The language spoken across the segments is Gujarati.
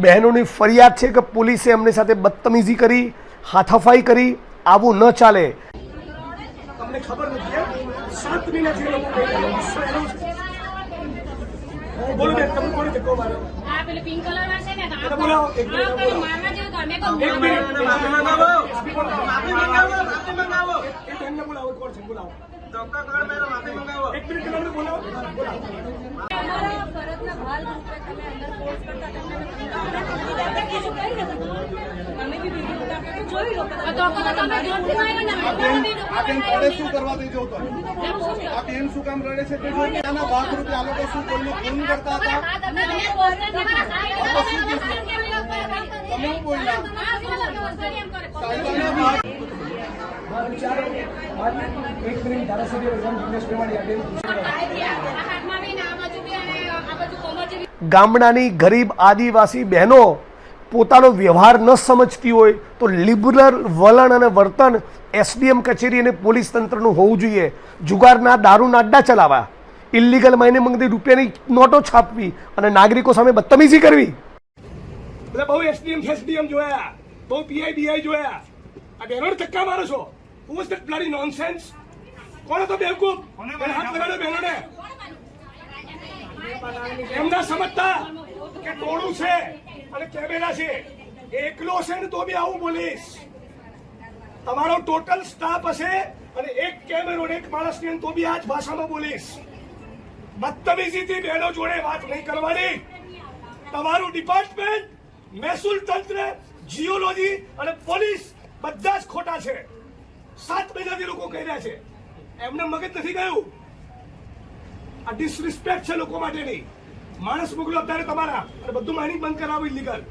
બહેનોની ફરિયાદ છે કે પોલીસે એમની સાથે બદતમીઝી કરી હાથાફાઈ કરી આવું ન ચાલે તમને ખબર નથી એમ? સાત મહિનાથી એ લોકો કહી રહ્યા છે. ગુસ્સો એનો છે. બોલો બેન, તમે કોને ધક્કો માર્યો? આ પેલું પિંક કલરમાં છે ને તો એને આ બોલાવો, એક આ મિનિટ કઈ બોલાવો. મારવા જેવું તો અમે કહું એક મિનિટ. મારવા- માફી મંગાવો. એસપી બોલો. એ બેનને બોલાવો, કોણ છે? બોલાવો. એક મિનિટ તમે બોલાવો. તમે અંદર કરતા અમે બી વીડિયો ઉતારતા તો જોઈ લો તમે શું કરવા દેજો તો આ બેન શું કામ રડે છે? તે જો એના ભાગરૂપે આ લોકો શું કોઈને ખૂન કરતા હતા? તમે પોસ્ટર સાહેબ બોલ્યા? કાયદાના ભાગ એક મિનિટ ધારાસભ્ય જિગ્નેશ ગામડાની ગરીબ આદિવાસી બહેનો પોતાનો વ્યવહાર ન સમજતી હોય તો લિબરલ વલણ અને વર્તન એસડીએમ કચેરી અને પોલીસ તંત્રનું હોવું જોઈએ. જુગારના દારૂના અડ્ડા ચલાવવા. ઇલીગલ માઇનિંગ મંગતી રૂપિયાની નોટો છાપવી અને નાગરિકો સામે બદતમીઝી કરવી. એટલે બહુ એસડીએમ એસડીએમ જોયા. બહુ પીઆઈ બીઆઈ જોયા. આ બેનો ધક્કા મારો છો. Who was that bloody nonsense કોણ હતો બેવકૂફ એને હાથ લગાડો બહેનોને એમ ના સમજતા કે ટોળું છે અને કેમેરા છે. એકલો છે ને તો બી આવું બોલીશ. તમારો ટોટલ સ્ટાફ હશે અને એક કેમેરો એક માણસની ને તો બી આ જ ભાષામાં બોલીશ. બદતમીજીથી બહેનો જોડે વાત નહીં કરવાની. તમારું ડિપાર્ટમેન્ટ મહેસૂલ તંત્ર જીઓલોજી અને પોલીસ બધા જ ખોટા છે. સાત મહિનાથી લોકો કહી રહ્યા છે, એમને મગજ નથી ગયું. આ ડિસરિસ્પેક્ટ છે લોકો માટેની. માણસ મોકલો અત્યારે તમારા, અને બધું માઇનિંગ બંધ કરાવો ઇલીગલ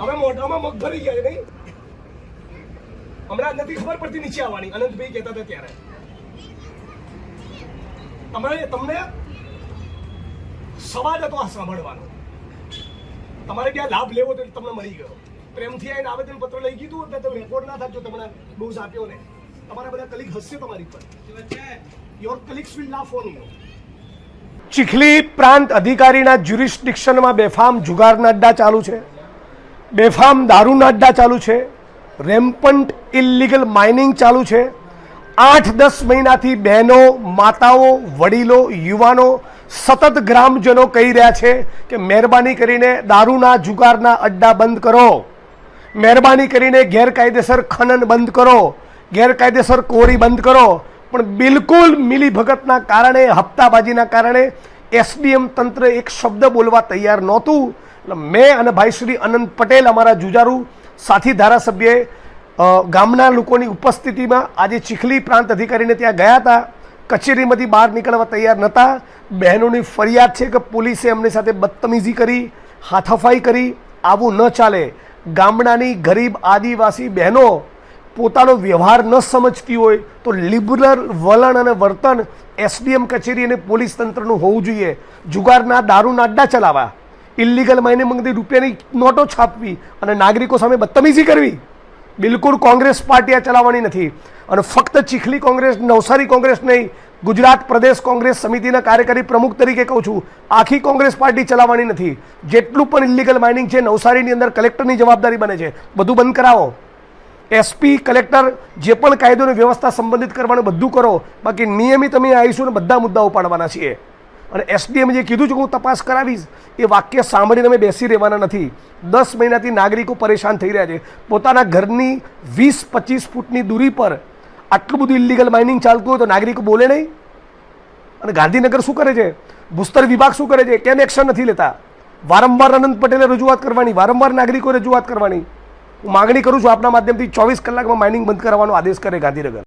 હવે મોઢામાં મગ ભરી ગયા નહીં? હમણાં નથી ખબર પડતી નીચે આવવાની, અનંતભાઈ કહેતા હતા ત્યારે. તમારે તમને સવાલ હતો આ સાંભળવાનો. તમારે ત્યાં લાભ લેવો તો તમને મળી ગયો. પ્રેમથી આવીને આવેદન પત્ર લઈ ગયું એટલે તમે રેકોર્ડ ના થાજો તમને ડોઝ આપ્યો ને. તમારા બધા કલીગ હસશે તમારી પર your colleagues will laugh on you Chikhli પ્રાંત અધિકારીના જ્યુરિસ્ડિક્શનમાં બેફામ જુગારના અડ્ડા ચાલુ છે. બેફામ દારૂના અડ્ડા ચાલુ છે. રેમ્પન્ટ ઇલિગલ માઇનિંગ ચાલુ છે. આઠ દસ મહિનાથી બહેનો, માતાઓ, વડીલો, યુવાનો સતત ગ્રામજનો કહી રહ્યા છે કે મહેરબાની કરીને દારૂના, જુગારના અડ્ડા બંધ કરો. મહેરબાની કરીને ગેરકાયદેસર ખનન બંધ કરો, ગેરકાયદેસર કોરી બંધ કરો. પણ બિલકુલ મિલીભગતના કારણે, હપ્તાબાજીના કારણે એસડીએમ તંત્ર એક શબ્દ બોલવા તૈયાર નહોતું. એટલે મેં અને ભાઈ શ્રી અનંત પટેલ અમારા જુજારુ સાથી ધારાસભ્યએ ગામના લોકોની ઉપસ્થિતિમાં આજે ચીખલી પ્રાંત અધિકારીને ત્યાં ગયા હતા. કચેરીમાંથી બહાર નીકળવા તૈયાર નહોતા. બહેનોની ફરિયાદ છે કે પોલીસે એમની સાથે બદતમીઝી કરી હાથાફાઈ કરી. આવું ન ચાલે. ગામડાની ગરીબ આદિવાસી બહેનો પોતાનો વ્યવહાર ન સમજતી હોય તો લિબરલ વલણ અને વર્તન એસડીએમ કચેરી અને પોલીસ તંત્રનું હોવું જોઈએ. જુગારના દારૂના અડ્ડા ચલાવવા. ઇલ્લીગલ મહિને મંગતી રૂપિયાની નોટો છાપવી અને નાગરિકો સામે બદતમીઝી કરવી. બિલકુલ કોંગ્રેસ પાર્ટી આ ચલાવવાની નથી. અને ફક્ત ચીખલી કોંગ્રેસ, નવસારી કોંગ્રેસ નહીં ગુજરાત પ્રદેશ કોંગ્રેસ સમિતિના કાર્યકારી પ્રમુખ તરીકે કહું છું, આખી કોંગ્રેસ પાર્ટી ચલાવવાની નથી. જેટલું પણ ઇલીગલ માઇનિંગ છે, નવસારીની અંદર કલેક્ટરની જવાબદારી બને છે. બધું બંધ કરાવો. એસપી કલેક્ટર, જે પણ કાયદોની વ્યવસ્થા સંબંધિત કરવાનું બધું કરો, બાકી નિયમિત અમે આવીશું અને બધા મુદ્દાઓ પાડવાના છીએ. અને એસડીએમ જે કીધું છે હું તપાસ કરાવીશ, એ વાક્ય સાંભળીને અમે બેસી રહેવાના નથી. દસ મહિનાથી નાગરિકો પરેશાન થઈ રહ્યા છે. પોતાના ઘરની વીસ પચીસ ફૂટની દૂરી પર આટલું બધું ઇલીગલ માઇનિંગ ચાલતું હોય તો નાગરિકો બોલે નહીં. અને ગાંધીનગર શું કરે છે? ભૂસ્તર વિભાગ શું કરે છે? કેમ એક્શન નથી લેતા? વારંવાર અનંત પટેલે રજૂઆત કરવાની, વારંવાર નાગરિકો રજૂઆત કરવાની. હું માગણી કરું છું આપના માધ્યમથી ચોવીસ કલાકમાં માઇનિંગ બંધ કરવાનો આદેશ કરે ગાંધીનગર.